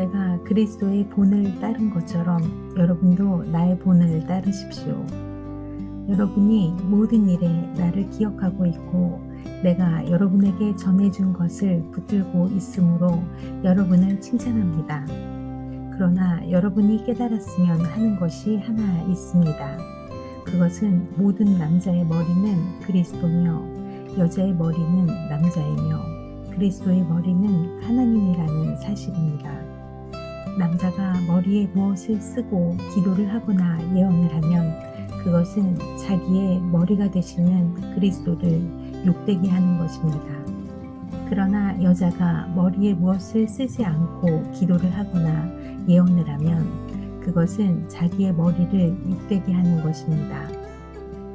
내가 그리스도의 본을 따른 것처럼 여러분도 나의 본을 따르십시오. 여러분이 모든 일에 나를 기억하고 있고 내가 여러분에게 전해준 것을 붙들고 있으므로 여러분을 칭찬합니다. 그러나 여러분이 깨달았으면 하는 것이 하나 있습니다. 그것은 모든 남자의 머리는 그리스도며 여자의 머리는 남자이며 그리스도의 머리는 하나님이라는 사실입니다. 남자가 머리에 무엇을 쓰고 기도를 하거나 예언을 하면 그것은 자기의 머리가 되시는 그리스도를 욕되게 하는 것입니다. 그러나 여자가 머리에 무엇을 쓰지 않고 기도를 하거나 예언을 하면 그것은 자기의 머리를 욕되게 하는 것입니다.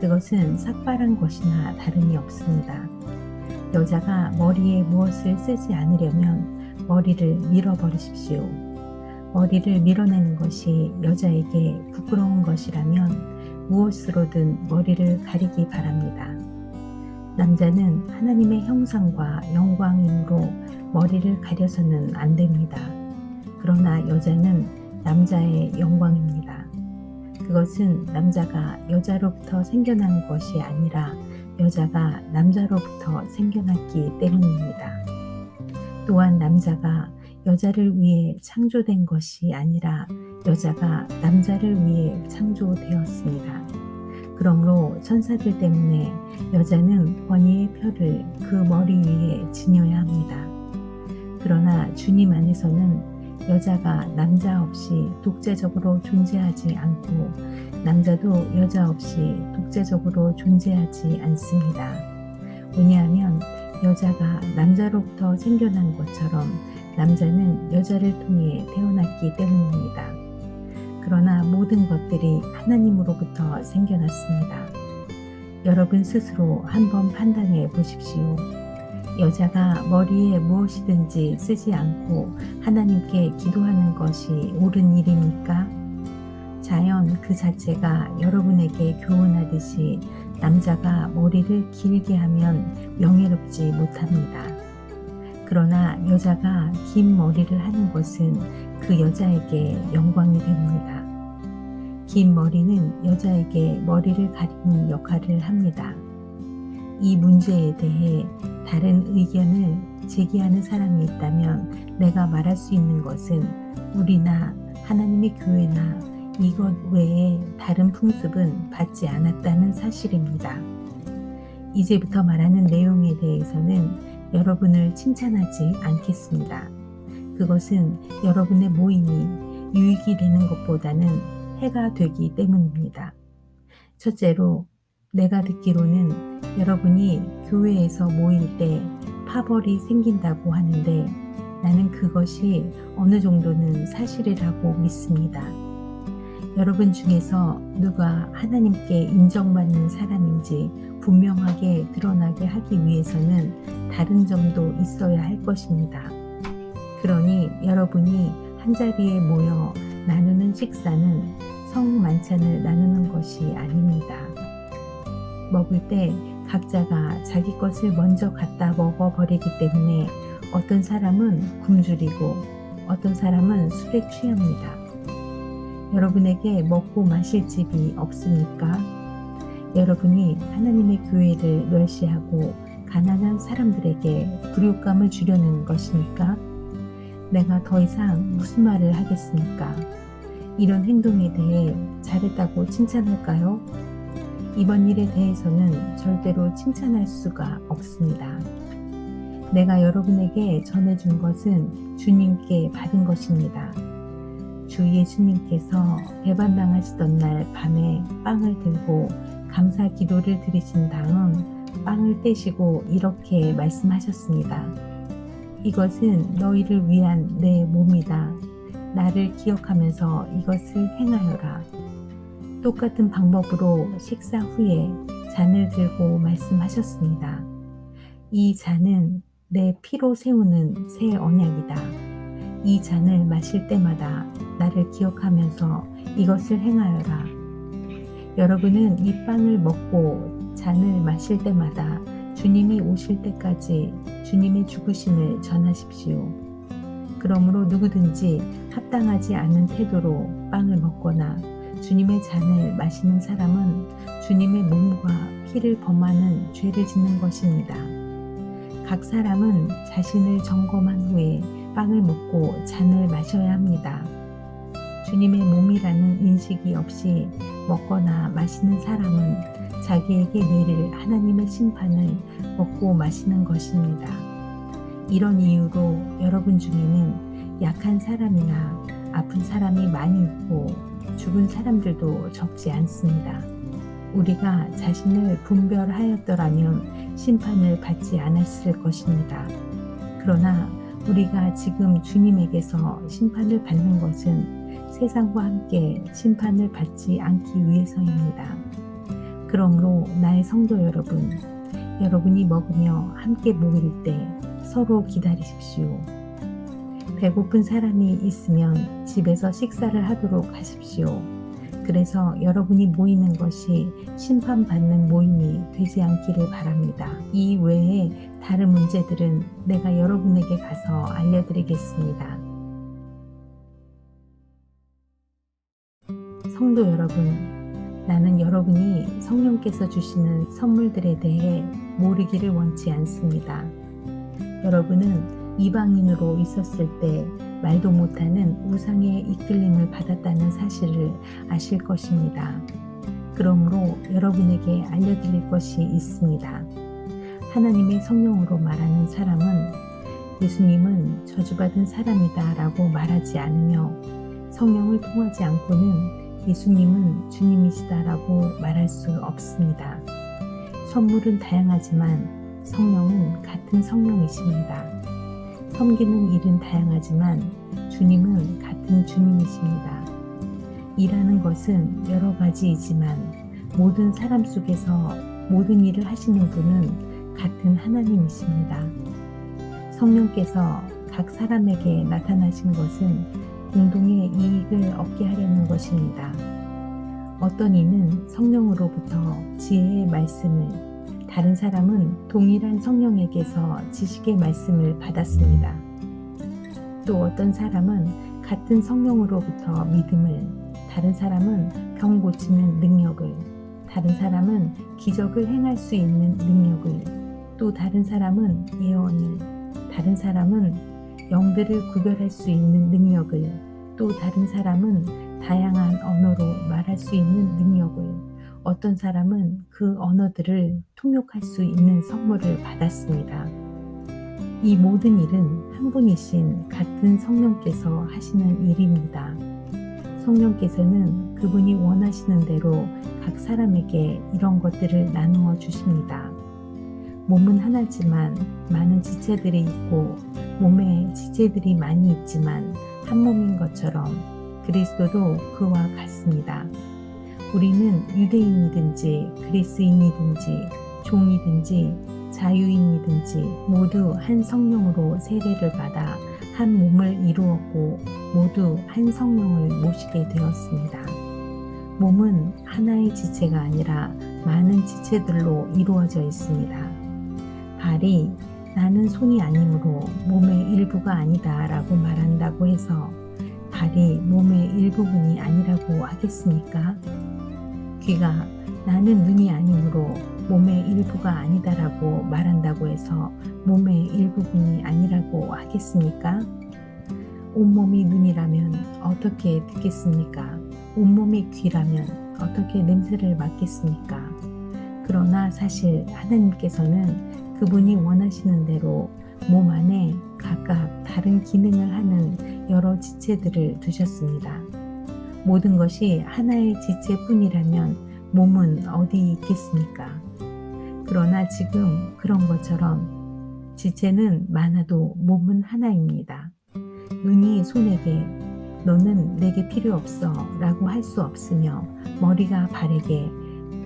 그것은 삭발한 것이나 다름이 없습니다. 여자가 머리에 무엇을 쓰지 않으려면 머리를 밀어버리십시오. 머리를 밀어내는 것이 여자에게 부끄러운 것이라면 무엇으로든 머리를 가리기 바랍니다. 남자는 하나님의 형상과 영광이므로 머리를 가려서는 안 됩니다. 그러나 여자는 남자의 영광입니다. 그것은 남자가 여자로부터 생겨난 것이 아니라 여자가 남자로부터 생겨났기 때문입니다. 또한 남자가 여자를 위해 창조된 것이 아니라 여자가 남자를 위해 창조되었습니다. 그러므로 천사들 때문에 여자는 권위의 표를 그 머리 위에 지녀야 합니다. 그러나 주님 안에서는 여자가 남자 없이 독재적으로 존재하지 않고 남자도 여자 없이 독재적으로 존재하지 않습니다. 왜냐하면 여자가 남자로부터 생겨난 것처럼 남자는 여자를 통해 태어났기 때문입니다. 그러나 모든 것들이 하나님으로부터 생겨났습니다. 여러분 스스로 한번 판단해 보십시오. 여자가 머리에 무엇이든지 쓰지 않고 하나님께 기도하는 것이 옳은 일입니까? 자연 그 자체가 여러분에게 교훈하듯이 남자가 머리를 길게 하면 명예롭지 못합니다. 그러나 여자가 긴 머리를 하는 것은 그 여자에게 영광이 됩니다. 긴 머리는 여자에게 머리를 가리는 역할을 합니다. 이 문제에 대해 다른 의견을 제기하는 사람이 있다면 내가 말할 수 있는 것은 우리나 하나님의 교회나 이것 외에 다른 풍습은 받지 않았다는 사실입니다. 이제부터 말하는 내용에 대해서는 여러분을 칭찬하지 않겠습니다. 그것은 여러분의 모임이 유익이 되는 것보다는 해가 되기 때문입니다. 첫째로 내가 듣기로는 여러분이 교회에서 모일 때 파벌이 생긴다고 하는데 나는 그것이 어느 정도는 사실이라고 믿습니다. 여러분 중에서 누가 하나님께 인정받는 사람인지 분명하게 드러나게 하기 위해서는 다른 점도 있어야 할 것입니다. 그러니 여러분이 한 자리에 모여 나누는 식사는 성만찬을 나누는 것이 아닙니다. 먹을 때 각자가 자기 것을 먼저 갖다 먹어버리기 때문에 어떤 사람은 굶주리고 어떤 사람은 술에 취합니다. 여러분에게 먹고 마실 집이 없습니까? 여러분이 하나님의 교회를 멸시하고 가난한 사람들에게 굴욕감을 주려는 것입니까? 내가 더 이상 무슨 말을 하겠습니까? 이런 행동에 대해 잘했다고 칭찬할까요? 이번 일에 대해서는 절대로 칭찬할 수가 없습니다. 내가 여러분에게 전해준 것은 주님께 받은 것입니다. 주 예수님께서 배반당하시던 날 밤에 빵을 들고 감사 기도를 드리신 다음 빵을 떼시고 이렇게 말씀하셨습니다. 이것은 너희를 위한 내 몸이다. 나를 기억하면서 이것을 행하여라. 똑같은 방법으로 식사 후에 잔을 들고 말씀하셨습니다. 이 잔은 내 피로 세우는 새 언약이다. 이 잔을 마실 때마다 나를 기억하면서 이것을 행하여라. 여러분은 이 빵을 먹고 잔을 마실 때마다 주님이 오실 때까지 주님의 죽으심을 전하십시오. 그러므로 누구든지 합당하지 않는 태도로 빵을 먹거나 주님의 잔을 마시는 사람은 주님의 몸과 피를 범하는 죄를 짓는 것입니다. 각 사람은 자신을 점검한 후에 빵을 먹고 잔을 마셔야 합니다. 주님의 몸이라는 인식이 없이 먹거나 마시는 사람은 자기에게 내릴 하나님의 심판을 먹고 마시는 것입니다. 이런 이유로 여러분 중에는 약한 사람이나 아픈 사람이 많이 있고 죽은 사람들도 적지 않습니다. 우리가 자신을 분별하였더라면 심판을 받지 않았을 것입니다. 그러나 우리가 지금 주님에게서 심판을 받는 것은 세상과 함께 심판을 받지 않기 위해서입니다. 그러므로 나의 성도 여러분, 여러분이 먹으며 함께 모일 때 서로 기다리십시오. 배고픈 사람이 있으면 집에서 식사를 하도록 하십시오. 그래서 여러분이 모이는 것이 심판받는 모임이 되지 않기를 바랍니다. 이 외에 다른 문제들은 내가 여러분에게 가서 알려드리겠습니다. 성도 여러분, 나는 여러분이 성령께서 주시는 선물들에 대해 모르기를 원치 않습니다. 여러분은 이방인으로 있었을 때 말도 못하는 우상의 이끌림을 받았다는 사실을 아실 것입니다. 그러므로 여러분에게 알려드릴 것이 있습니다. 하나님의 성령으로 말하는 사람은 예수님은 저주받은 사람이다 라고 말하지 않으며 성령을 통하지 않고는 예수님은 주님이시다라고 말할 수 없습니다. 선물은 다양하지만 성령은 같은 성령이십니다. 섬기는 일은 다양하지만 주님은 같은 주님이십니다. 일하는 것은 여러 가지이지만 모든 사람 속에서 모든 일을 하시는 분은 같은 하나님이십니다. 성령께서 각 사람에게 나타나신 것은 공동의 이익을 얻게 하려는 것입니다. 어떤 이는 성령으로부터 지혜의 말씀을, 다른 사람은 동일한 성령에게서 지식의 말씀을 받았습니다. 또 어떤 사람은 같은 성령으로부터 믿음을, 다른 사람은 병 고치는 능력을, 다른 사람은 기적을 행할 수 있는 능력을, 또 다른 사람은 예언을, 다른 사람은 영들을 구별할 수 있는 능력을 또 다른 사람은 다양한 언어로 말할 수 있는 능력을 어떤 사람은 그 언어들을 통역할 수 있는 선물을 받았습니다. 이 모든 일은 한 분이신 같은 성령께서 하시는 일입니다. 성령께서는 그분이 원하시는 대로 각 사람에게 이런 것들을 나누어 주십니다. 몸은 하나지만 많은 지체들이 있고 몸에 지체들이 많이 있지만 한 몸인 것처럼 그리스도도 그와 같습니다. 우리는 유대인이든지 그리스인이든지 종이든지 자유인이든지 모두 한 성령으로 세례를 받아 한 몸을 이루었고 모두 한 성령을 모시게 되었습니다. 몸은 하나의 지체가 아니라 많은 지체들로 이루어져 있습니다. 발이 나는 손이 아니므로 몸의 일부가 아니다 라고 말한다고 해서 발이 몸의 일부분이 아니라고 하겠습니까? 귀가 나는 눈이 아니므로 몸의 일부가 아니다라고 말한다고 해서 몸의 일부분이 아니라고 하겠습니까? 온몸이 눈이라면 어떻게 듣겠습니까? 온몸이 귀라면 어떻게 냄새를 맡겠습니까? 그러나 사실 하나님께서는 그분이 원하시는 대로 몸 안에 각각 다른 기능을 하는 여러 지체들을 두셨습니다. 모든 것이 하나의 지체뿐이라면 몸은 어디 있겠습니까? 그러나 지금 그런 것처럼 지체는 많아도 몸은 하나입니다. 눈이 손에게 너는 내게 필요 없어 라고 할 수 없으며 머리가 발에게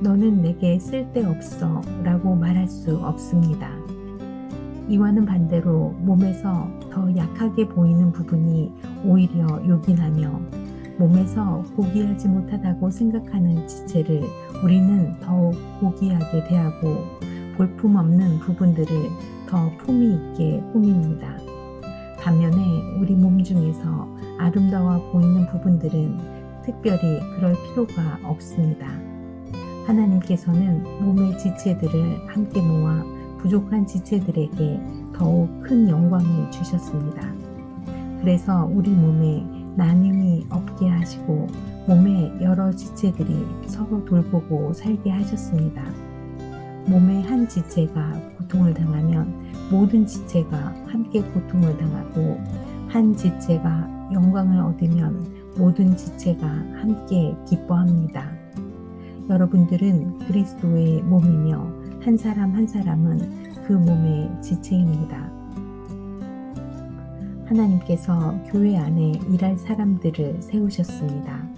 너는 내게 쓸데없어 라고 말할 수 없습니다. 이와는 반대로 몸에서 더 약하게 보이는 부분이 오히려 요긴하며 몸에서 고귀하지 못하다고 생각하는 지체를 우리는 더욱 고귀하게 대하고 볼품 없는 부분들을 더 품위 있게 꾸밉니다. 반면에 우리 몸 중에서 아름다워 보이는 부분들은 특별히 그럴 필요가 없습니다. 하나님께서는 몸의 지체들을 함께 모아 부족한 지체들에게 더욱 큰 영광을 주셨습니다. 그래서 우리 몸에 나눔이 없게 하시고 몸의 여러 지체들이 서로 돌보고 살게 하셨습니다. 몸의 한 지체가 고통을 당하면 모든 지체가 함께 고통을 당하고 한 지체가 영광을 얻으면 모든 지체가 함께 기뻐합니다. 여러분들은 그리스도의 몸이며 한 사람 한 사람은 그 몸의 지체입니다. 하나님께서 교회 안에 일할 사람들을 세우셨습니다.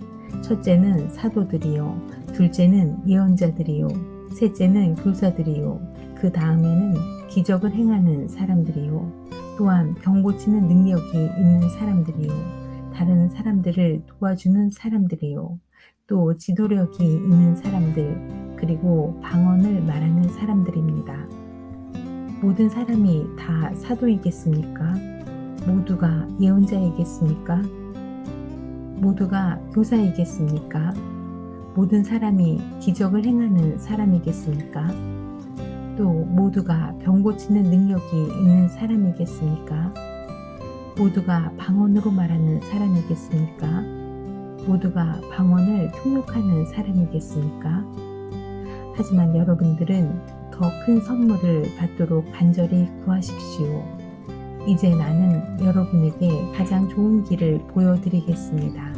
첫째는 사도들이요, 둘째는 예언자들이요, 셋째는 교사들이요, 그 다음에는 기적을 행하는 사람들이요, 또한 병 고치는 능력이 있는 사람들이요, 다른 사람들을 도와주는 사람들이요, 또 지도력이 있는 사람들, 그리고 방언을 말하는 사람들입니다. 모든 사람이 다 사도이겠습니까? 모두가 예언자이겠습니까? 모두가 교사이겠습니까? 모든 사람이 기적을 행하는 사람이겠습니까? 또 모두가 병 고치는 능력이 있는 사람이겠습니까? 모두가 방언으로 말하는 사람이겠습니까? 모두가 방언을 통역하는 사람이겠습니까? 하지만 여러분들은 더 큰 선물을 받도록 간절히 구하십시오. 이제 나는 여러분에게 가장 좋은 길을 보여드리겠습니다.